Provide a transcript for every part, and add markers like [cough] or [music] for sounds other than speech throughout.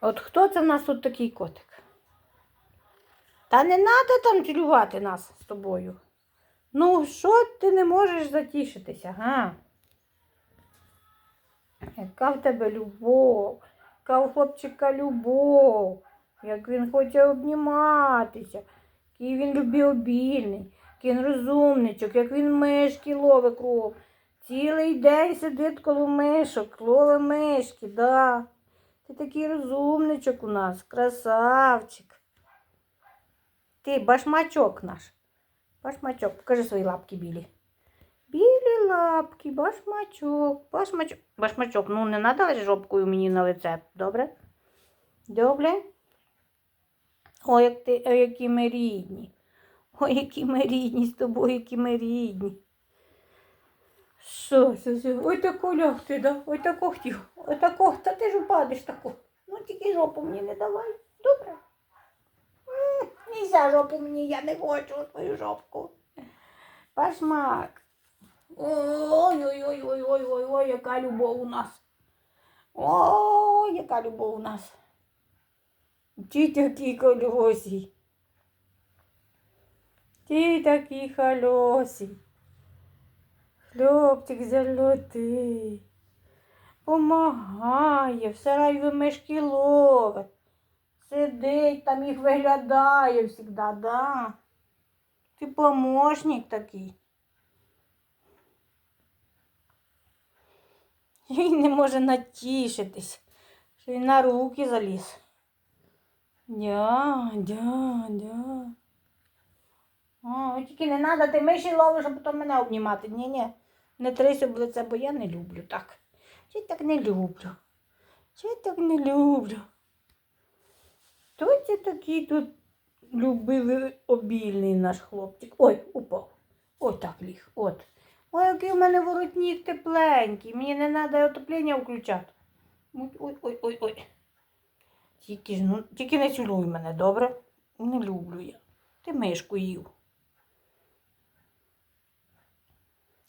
От хто це в нас тут такий котик? Та не треба там цілювати нас з тобою. Ну, що ти не можеш затішитися, га? Яка в тебе любов, яка у хлопчика любов, як він хоче обніматися, який він любвеобільний, який він розумничок, як він мишки ловить кров. Цілий день сидить коло мишок, ловить мишки, да. Ти такий розумничок у нас, красавчик. Ти башмачок наш. Башмачок, покажи свої лапки білі. Білі лапки, башмачок, башмачок. Башмачок, ну не треба жопкою мені на лице, добре? Добре? Ой, як ти, ой, які ми рідні. Ой, які ми рідні з тобою, які ми рідні. Що це? Ой тако лягти, да? Ой тако хотів. Ой тако, та ти ж упадеш тако. Ну тільки жопу мені не давай. Добре? Нельзя жопу мені, я не хочу твою жопку. Пашмак. Ой-ой-ой-ой-ой-ой, яка любов у нас. Ой, яка любов у нас. Ті такі кольосі. Ті такі хальосі. Хлопчик золотий. Помагає, в сараю мишки ловить. Сидить там їх виглядає завжди, да. Ти помощник такий. [laughs] Він не може натішитись, що він на руки заліз. Дя, дя, дя. О, тільки не треба, ти миші ловиш, а потім мене обнімати. Ні, ні, не трися лице, бо я не люблю так. Чи так не люблю? Чи так не люблю? Хто це такий тут любивий обільний наш хлопчик? Ой, упав. Ой, так ліг. От. Ой, який в мене воротник тепленький. Мені не треба отоплення включати. Ой, ой, ой, ой, ой. Тільки ну, тільки не цілуй мене, добре? Не люблю я. Ти мишку їв.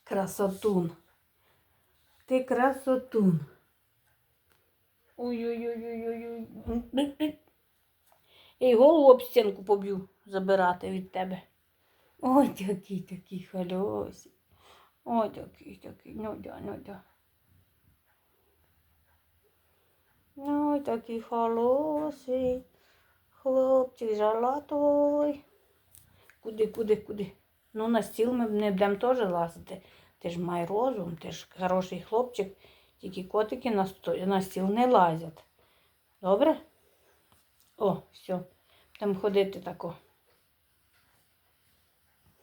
Красотун. Ти красотун. Ой-ой-ой-ой-ой. Я й голову об стінку поб'ю забирати від тебе. Ой, такий такий хальосі. Ой, такий такий, ну да, ну да. Ой, такий холосий. Хлопчик жалатой. Куди, куди, куди? Ну, на стіл ми не будемо теж лазити. Ти ж май розум, ти ж хороший хлопчик, тільки котики на, на стіл не лазять. Добре? О, все. Там ходити тако.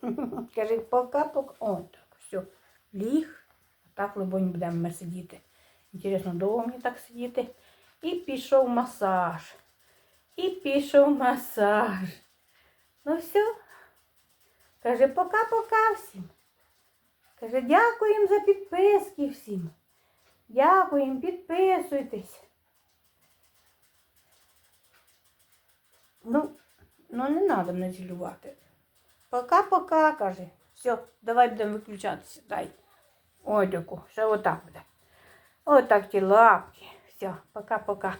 [laughs] Кажи, пока-пока. О, так, все. Ліг. Так, либонь, будемо ми сидіти. Інтересно, довго мені так сидіти. І пішов масаж. І пішов масаж. Ну все. Каже, пока-пока всім. Каже, дякуємо за підписки всім. Дякуємо, підписуйтесь. Ну, ну не треба мене. Пока-пока, каже. Все, давай будемо виключатися. Дай. Ой, таку, ще отак буде. Отак ті лапки. Все, пока-пока.